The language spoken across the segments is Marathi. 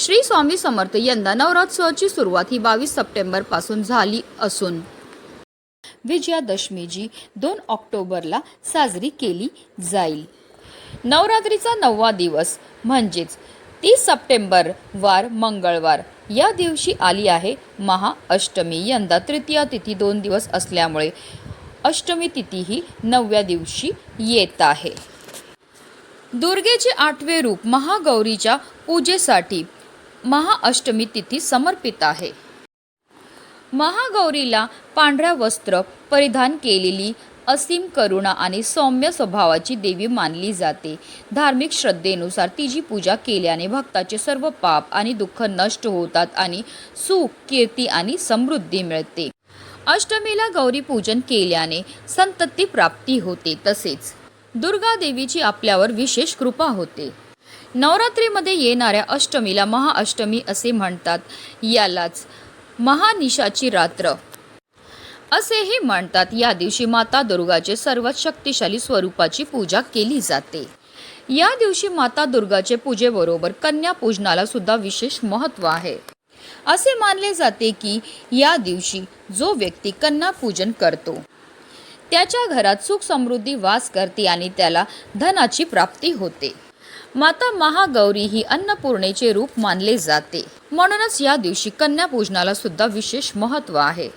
श्री स्वामी समर्थ यंदा नवरात्रोत्सवाची सुरुवात ही बावीस सप्टेंबरपासून झाली असून. विजयादशमी जी दोन ऑक्टोबरला साजरी केली जाईल. नवरात्रीचा नववा दिवस म्हणजेच तीस सप्टेंबर वार मंगळवार. या दिवशी आली आहे महाअष्टमी. यंदा तृतीया तिथी दोन दिवस असल्यामुळे अष्टमी तिथी ही नवव्या दिवशी येत आहे. दुर्गेचे आठवे रूप महागौरीच्या पूजेसाठी महाअष्टमी तिथी समर्पित आहे. महागौरीला पांढऱ्या वस्त्र परिधान केलेली असीम करुणा आणि सौम्य स्वभावाची देवी मानली जाते. धार्मिक श्रद्धेनुसार तिची पूजा केल्याने भक्ताचे सर्व पाप आणि दुःख नष्ट होतात आणि सुख कीर्ती आणि समृद्धी मिळते. अष्टमीला गौरी पूजन केल्याने संतती प्राप्ती होते तसेच दुर्गा देवीची आपल्यावर विशेष कृपा होते. नवरात्रीमध्ये येणाऱ्या अष्टमीला महाअष्टमी असे म्हणतात. यालाच महानिशाची रात्र असेही म्हणतात. या दिवशी माता दुर्गाचे सर्वात शक्तिशाली स्वरूपाची पूजा केली जाते. या दिवशी माता दुर्गाचे पूजेबरोबर कन्या पूजनाला सुद्धा विशेष महत्त्व आहे. असे मानले जाते की या दिवशी जो व्यक्ती कन्या पूजन करतो त्याच्या घरात सुख समृद्धी वास करते आणि त्याला धनाची प्राप्ती होते. माता महागौरी ही अन्नपूर्णेचे रूप मानले जाते. म्हणूनच या दिवशी कन्या पूजनाला सुद्धा विशेष महत्त्व आहे.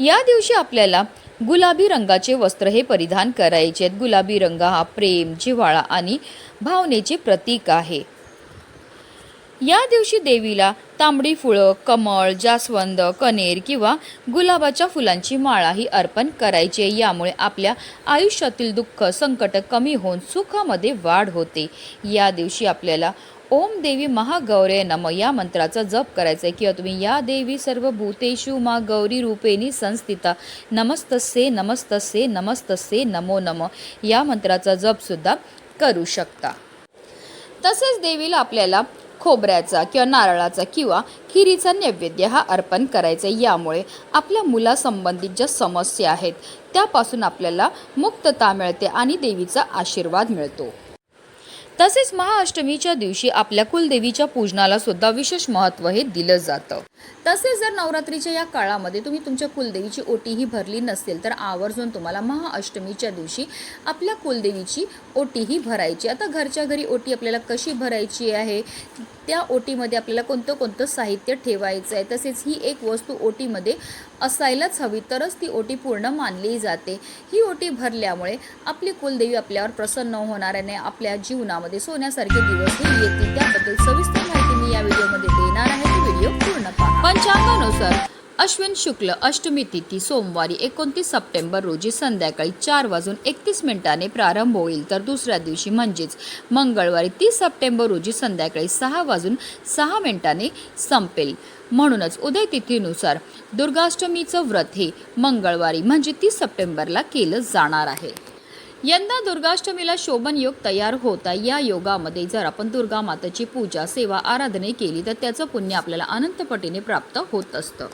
या दिवशी आपल्याला गुलाबी रंगाचे वस्त्र हे परिधान करायचे आहेत. गुलाबी रंग हा प्रेम जिव्हाळा आणि भावनेचे प्रतीक आहे. या दिवशी देवीला तांबडी फुलं कमळ जास्वंद कनेर किंवा गुलाबाच्या फुलांची माळाही अर्पण करायची. आहे यामुळे आपल्या आयुष्यातील दुःख संकट कमी होऊन सुखामध्ये वाढ होते. या दिवशी आपल्याला ओम देवी महागौरे नम या मंत्राचा जप करायचा आहे. किंवा तुम्ही या देवी सर्व भूतेषु मा गौरी रूपेणी संस्थिता नमस्तसे नमस्तसे नमस्तसे नमो नम या मंत्राचा जपसुद्धा करू शकता. तसेच देवीला आपल्याला खोबऱ्याचा किंवा नारळाचा किंवा खिरीचा नैवेद्य हा अर्पण करायचा यामुळे आपल्या मुलासंबंधित ज्या समस्या आहेत त्यापासून आपल्याला मुक्तता मिळते आणि देवीचा आशीर्वाद मिळतो. तसेच महाअष्टमीच्या दिवशी आपल्या कुलदेवीच्या पूजनाला सुद्धा विशेष महत्त्व हे दिलं जातं. तसेच जर नवरात्रीच्या या काळामध्ये तुम्ही तुमच्या कुलदेवीची ओटीही भरली नसेल तर आवर्जून तुम्हाला महाअष्टमीच्या दिवशी आपल्या कुलदेवीची ओटीही भरायची. आता घरच्या घरी ओटी आपल्याला कशी भरायची आहे? त्या ओटीमध्ये आपल्याला कोणतं कोणतं साहित्य ठेवायचं आहे? तसेच ही एक वस्तू ओटीमध्ये असायलाच हवी तरच ती ओटी पूर्ण मानली जाते. ही ओटी भरल्यामुळे आपली कुलदेवी आपल्यावर प्रसन्न होणाऱ्याने आपल्या जीवनामध्ये सोन्यासारखे दिवस हे येतील. त्याबद्दल सविस्तर माहिती मी या व्हिडिओमध्ये देणार अश्विन शुक्ल अष्टमी तिथी सोमवारी एकोणतीस सप्टेंबर रोजी संध्याकाळी चार वाजून एकतीस मिनिटाने प्रारंभ होईल. तर दुसऱ्या दिवशी म्हणजेच मंगळवारी तीस सप्टेंबर रोजी संध्याकाळी सहा वाजून सहा मिनिटाने संपेल. म्हणूनच उदय तिथीनुसार दुर्गाष्टमीचं व्रत हे मंगळवारी म्हणजे तीस सप्टेंबरला केलं जाणार आहे. यंदा दुर्गाष्टमीला शोभन योग तयार होता. या योगामध्ये जर आपण दुर्गा मातेची पूजा सेवा आराधने केली तर त्याचं पुण्य आपल्याला अनंतपटीने प्राप्त होत असतं.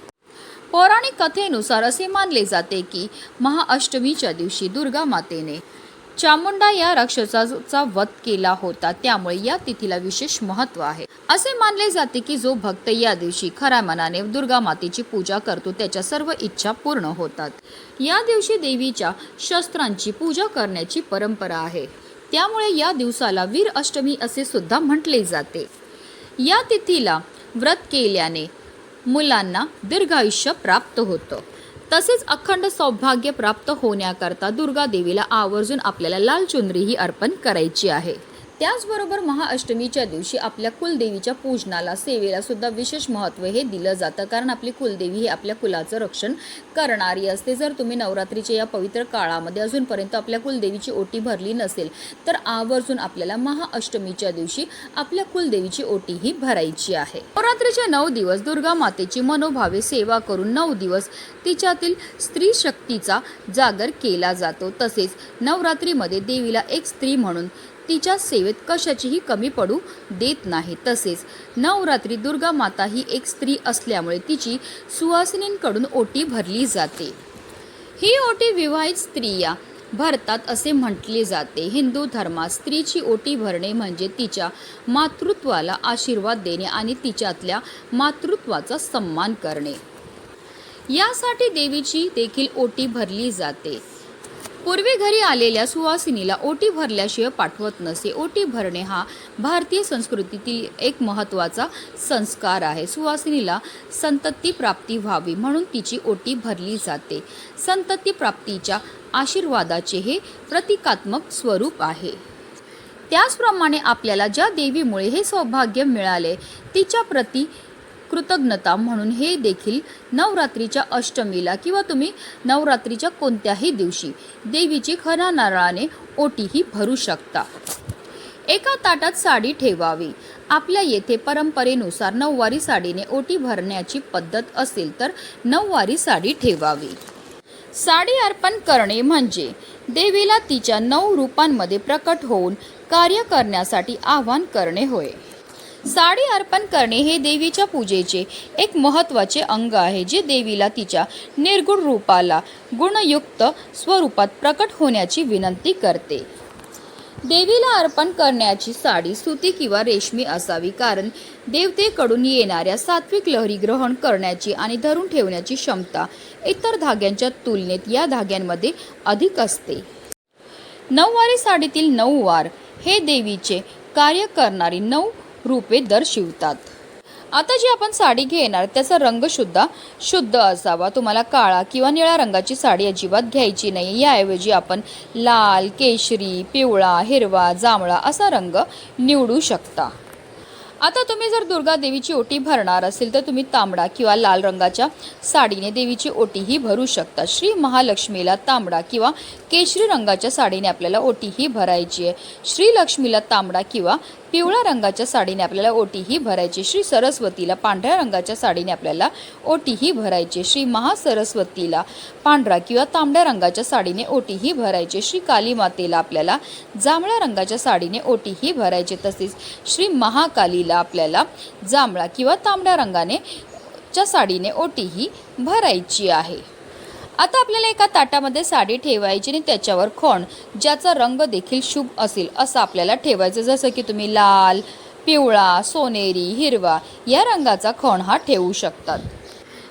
पौराणिक कथेनुसार असे मानले जाते की महाअष्टमीच्या दिवशी दुर्गा मातेने चामुंडा या राक्षसाचा वध केला होता. त्यामुळे या तिथीला विशेष महत्त्व आहे. असे मानले जाते की जो भक्त या दिवशी खऱ्या मनाने दुर्गा मातेची पूजा करतो त्याच्या सर्व इच्छा पूर्ण होतात. या दिवशी देवीच्या शस्त्रांची पूजा करण्याची परंपरा आहे. त्यामुळे या दिवसाला वीर अष्टमी असे सुद्धा म्हटले जाते. या तिथीला व्रत केल्याने मुलांना दीर्घायुष्य प्राप्त होतं. तसेच अखंड सौभाग्य प्राप्त होण्याकरता दुर्गा देवीला आवर्जून आपल्याला लाल चुनरीही अर्पण करायची आहे. त्याचबरोबर महाअष्टमीच्या दिवशी आपल्या कुलदेवीच्या पूजनाला सेवेला सुद्धा विशेष महत्त्व हे दिलं जातं. कारण आपली कुलदेवी ही आपल्या कुलाचं रक्षण करणारी असते. जर तुम्ही नवरात्रीच्या या पवित्र काळामध्ये अजूनपर्यंत आपल्या कुलदेवीची ओटी भरली नसेल तर आवर्जून आपल्याला महाअष्टमीच्या दिवशी आपल्या कुलदेवीची ओटी ही भरायची आहे. नवरात्रीचे नऊ दिवस दुर्गा मातेची मनोभावे सेवा करून नऊ दिवस तिच्यातील स्त्री शक्तीचा जागर केला जातो. तसेच नवरात्रीमध्ये देवीला एक स्त्री म्हणून तिच्या सेवेत कशाचीही कमी पडू देत नाही. तसेच नवरात्री दुर्गा माता ही एक स्त्री असल्यामुळे तिची सुवासिनींकडून ओटी भरली जाते. ही ओटी विवाहित स्त्रिया भरतात असे म्हटले जाते. हिंदू धर्मात स्त्रीची ओटी भरणे म्हणजे तिच्या मातृत्वाला आशीर्वाद देणे आणि तिच्यातल्या मातृत्वाचा सन्मान करणे. यासाठी देवीची देखील ओटी भरली जाते. पूर्वी घरी आलेल्या सुवासिनीला ओटी भरल्याशिवाय पाठवत नसे. ओटी भरणे हा भारतीय संस्कृतीतील एक महत्त्वाचा संस्कार आहे. सुवासिनीला संतती प्राप्ती व्हावी म्हणून तिची ओटी भरली जाते. संतती प्राप्तीच्या आशीर्वादाचे हे प्रतिकात्मक स्वरूप आहे. त्याचप्रमाणे आपल्याला ज्या देवीमुळे हे सौभाग्य मिळाले तिच्या प्रती कृतज्ञता म्हणून हे देखील नवरात्रीच्या अष्टमीला किंवा तुम्ही नवरात्रीच्या कोणत्याही दिवशी देवीची खऱ्या नारळाने ओटीही भरू शकता. एका ताटात साडी ठेवावी. आपल्या येथे परंपरेनुसार नऊवारी साडीने ओटी भरण्याची पद्धत असेल तर नऊवारी साडी ठेवावी. साडी अर्पण करणे म्हणजे देवीला तिच्या नऊ रूपांमध्ये प्रकट होऊन कार्य करण्यासाठी आवाहन करणे होय. साडी अर्पण करणे हे देवीच्या पूजेचे एक महत्त्वाचे अंग आहे जे देवीला तिच्या निर्गुण रूपाला गुणयुक्त स्वरूपात प्रकट होण्याची विनंती करते. देवीला अर्पण करण्याची साडी सुती किंवा रेशमी असावी कारण देवतेकडून येणाऱ्या सात्विक लहरी ग्रहण करण्याची आणि धरून ठेवण्याची क्षमता इतर धाग्यांच्या तुलनेत या धाग्यांमध्ये अधिक असते. नऊवारी साडीतील नऊ वार हे देवीचे कार्य करणारी नऊ रूपे दर्शवितात. आता जी आपण साडी घेणार त्याचा रंग सुद्धा शुद्ध असावा. तुम्हाला काळा किंवा निळ्या रंगाची साडी अजिबात घ्यायची नाही. याऐवजी आपण लाल केशरी पिवळा हिरवा जांभळा असा रंग निवडू शकता. आता तुम्ही जर दुर्गा देवीची ओटी भरणार असेल तर तुम्ही तांबडा किंवा लाल रंगाच्या साडीने देवीची ओटीही भरू शकता. श्री महालक्ष्मीला तांबडा किंवा केशरी रंगाच्या साडीने आपल्याला ओटीही भरायची आहे. श्रीलक्ष्मीला तांबडा किंवा पिवळ्या रंगाच्या साडीने आपल्याला ओटीही भरायची. श्री सरस्वतीला पांढऱ्या रंगाच्या साडीने आपल्याला ओटीही भरायची. श्री महासरस्वतीला पांढरा किंवा तांबड्या रंगाच्या साडीने ओटीही भरायची. श्री काली मातेला आपल्याला जांभळ्या रंगाच्या साडीने ओटीही भरायचे तसेच श्री महाकालीला आपल्याला जांभळा किंवा तांबड्या रंगाने च्या साडीने ओटीही भरायची आहे. आता आपल्याला एका ताटामध्ये साडी ठेवायची आणि त्याच्यावर खण ज्याचा रंग देखील शुभ असेल असं आपल्याला ठेवायचं. जसं की तुम्ही लाल पिवळा सोनेरी हिरवा या रंगाचा खण हा ठेवू शकतात.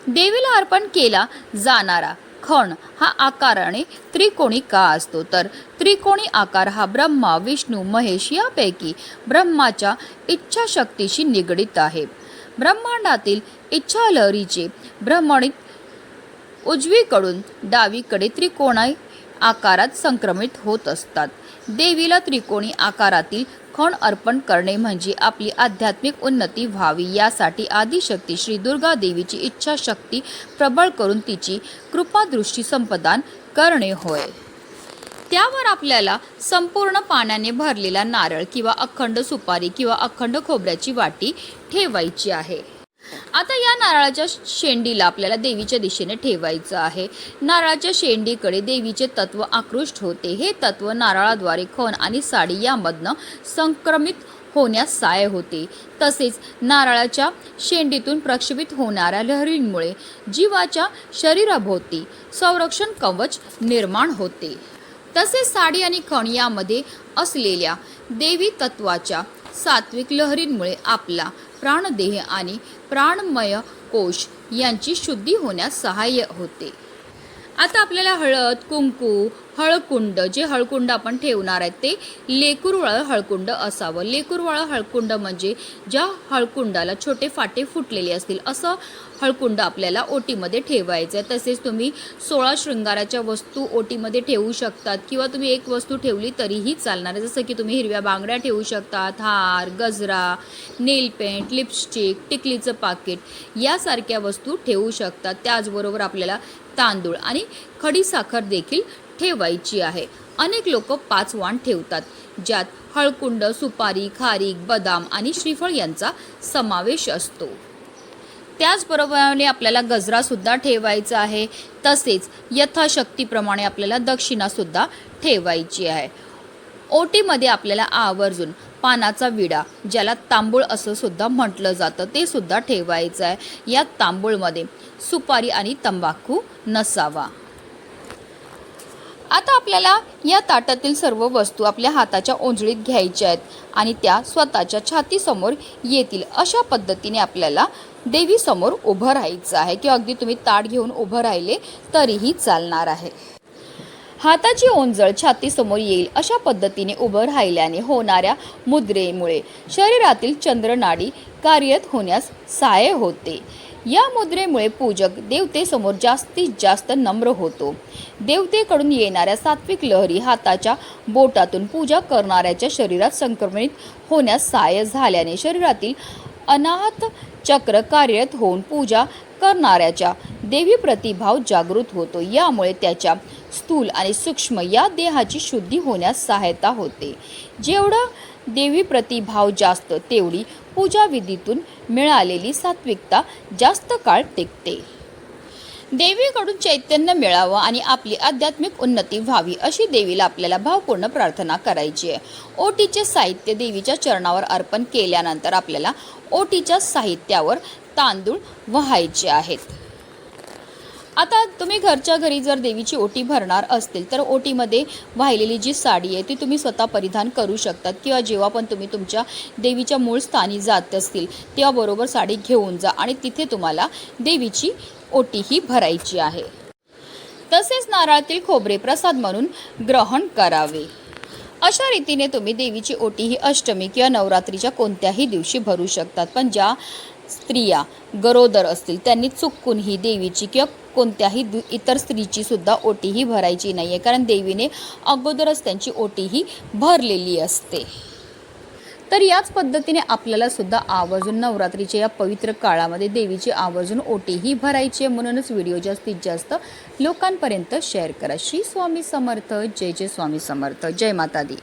देवीला अर्पण केला जाणारा खण हा आकाराने त्रिकोणी का असतो. तर त्रिकोणी आकार हा ब्रह्मा विष्णू महेश यापैकी ब्रह्माच्या इच्छाशक्तीशी निगडीत आहे. ब्रह्मांडातील इच्छालहरीचे ब्रह्मणित उजवीकडून डावीकडे त्रिकोणी आकारात संक्रमित होत असतात. देवीला त्रिकोणी आकारातील खण अर्पण करणे म्हणजे आपली आध्यात्मिक उन्नती व्हावी यासाठी आदिशक्ती श्री दुर्गा देवीची इच्छाशक्ती प्रबळ करून तिची कृपादृष्टी संपदान करणे होय. त्यावर आपल्याला संपूर्ण पाण्याने भरलेला नारळ किंवा अखंड सुपारी किंवा अखंड खोबऱ्याची वाटी ठेवायची आहे. आता या नारळाच्या शेंडीला आपल्याला देवीच्या दिशेने ठेवायचं आहे. नारळाच्या शेंडीकडे देवीचे तत्व आकृष्ट होते. हे तत्व नारळाद्वारे खण आणि साडी यामधनं संक्रमित होण्यास सहाय्य होते. तसेच नारळाच्या शेंडीतून प्रक्षेपित होणाऱ्या लहरींमुळे जीवाच्या शरीराभोवती संरक्षण कवच निर्माण होते. तसेच साडी आणि खण यामध्ये असलेल्या देवी तत्वाच्या सात्विक लहरींमुळे आपला प्राणदेह आणि प्राणमय कोश यांची शुद्धी होण्यास सहाय्य होते. आता आपल्याला हळद कुंकू हळकुंड जे हळकुंड आपण ठेवणार आहेत ते लेकुरवाळं हळकुंड असावं. लेकुरवाळं हळकुंड म्हणजे ज्या हळकुंडाला छोटे फाटे फुटलेले असतील असं हळकुंड आपल्याला ओटीमध्ये ठेवायचं आहे तसेच तुम्ही सोळा शृंगाराच्या वस्तू ओटीमध्ये ठेवू शकतात किंवा तुम्ही एक वस्तू ठेवली तरीही चालणार आहे. जसं की तुम्ही हिरव्या बांगड्या ठेवू शकतात हार गजरा नेल पेंट लिपस्टिक टिकलीचं पाकिट यासारख्या वस्तू ठेवू शकतात. त्याचबरोबर आपल्याला तांदूळ आणि खडीसाखर देखील ठेवायची आहे. अनेक लोक पाच वाण ठेवतात ज्यात हळकुंड सुपारी खारीक बदाम आणि श्रीफळ यांचा समावेश असतो. त्याचबरोबर आपल्याला गजरासुद्धा ठेवायचा आहे. तसेच यथाशक्तीप्रमाणे आपल्याला दक्षिणासुद्धा ठेवायची आहे. ओटीमध्ये आपल्याला आवर्जून पानाचा विडा ज्याला तांबूळ असं सुद्धा म्हटलं जातं ते सुद्धा ठेवायचं आहे. या तांबूळमध्ये सुपारी आणि तंबाखू नसावा. आता आपल्याला या ताटातील सर्व वस्तू आपल्या हाताच्या ओंजळीत घ्यायच्या आहेत आणि त्या स्वतःच्या छातीसमोर येतील अशा पद्धतीने आपल्याला देवीसमोर उभं राहायचं आहे किंवा अगदी तुम्ही ताट घेऊन उभं राहिले तरीही चालणार आहे. हाताची ओंजळ छातीसमोर येईल अशा पद्धतीने उभं राहिल्याने होणाऱ्या मुद्रेमुळे शरीरातील चंद्रनाडी कार्यरत होण्यास सहाय्य होते. या मुद्रेमुळे पूजक देवतेसमोर जास्तीत जास्त नम्र होतो. देवतेकडून येणाऱ्या सात्विक लहरी हाताच्या बोटातून पूजा करणाऱ्याच्या शरीरात संक्रमित होण्यास सहाय्य झाल्याने शरीरातील अनाहत चक्र कार्यरत होऊन पूजा करणाऱ्याच्या देवी प्रतिभाव जागृत होतो. यामुळे त्याच्या स्थूल आणि सूक्ष्म या देहाची शुद्धी होण्यास सहायता होते. जेवढा देवी प्रतिभाव जास्त तेवढी पूजाविधीतून मिळालेली सात्विकता जास्त काळ टिकते. देवीकडून चैतन्य मिळावं आणि आपली आध्यात्मिक उन्नती व्हावी अशी देवीला आपल्याला भावपूर्ण प्रार्थना करायची आहे. ओटीचे साहित्य देवीच्या चरणावर अर्पण केल्यानंतर आपल्याला ओटीच्या साहित्यावर तांदूळ व्हायचे आहेत. आता तुम्ही घरच्या घरी जर देवीची ओटी भरणार असतील तर ओटीमध्ये वाहिलेली जी साडी आहे ती तुम्ही स्वतः परिधान करू शकतात किंवा जेव्हा पण तुम्ही तुमच्या देवीच्या मूळ स्थानी जात असतील तेव्हा बरोबर साडी घेऊन जा आणि तिथे तुम्हाला देवीची ओटी ही भरायची आहे. तसेच नारळातील खोबरे प्रसाद म्हणून ग्रहण करावे. अशा रीतीने तुम्ही देवीची ओटी ही अष्टमी किंवा नवरात्रीच्या कोणत्याही दिवशी भरू शकतात. पण ज्या स्त्रिया गरोदर असतील त्यांनी चुकून ही देवीची किंवा कोणत्याही दु- इतर स्त्रीची सुद्धा ओटीही भरायची नाही आहे कारण देवीने अगोदरच त्यांची ओटी ही भरलेली असते. तर याच पद्धतीने आपल्याला सुद्धा आवर्जून नवरात्रीच्या या पवित्र काळामध्ये देवीची आवर्जून ओटीही भरायची आहे म्हणूनच व्हिडिओ जास्तीत जास्त लोकांपर्यंत शेअर करा. श्री स्वामी समर्थ. जय जय स्वामी समर्थ. जय माता दी.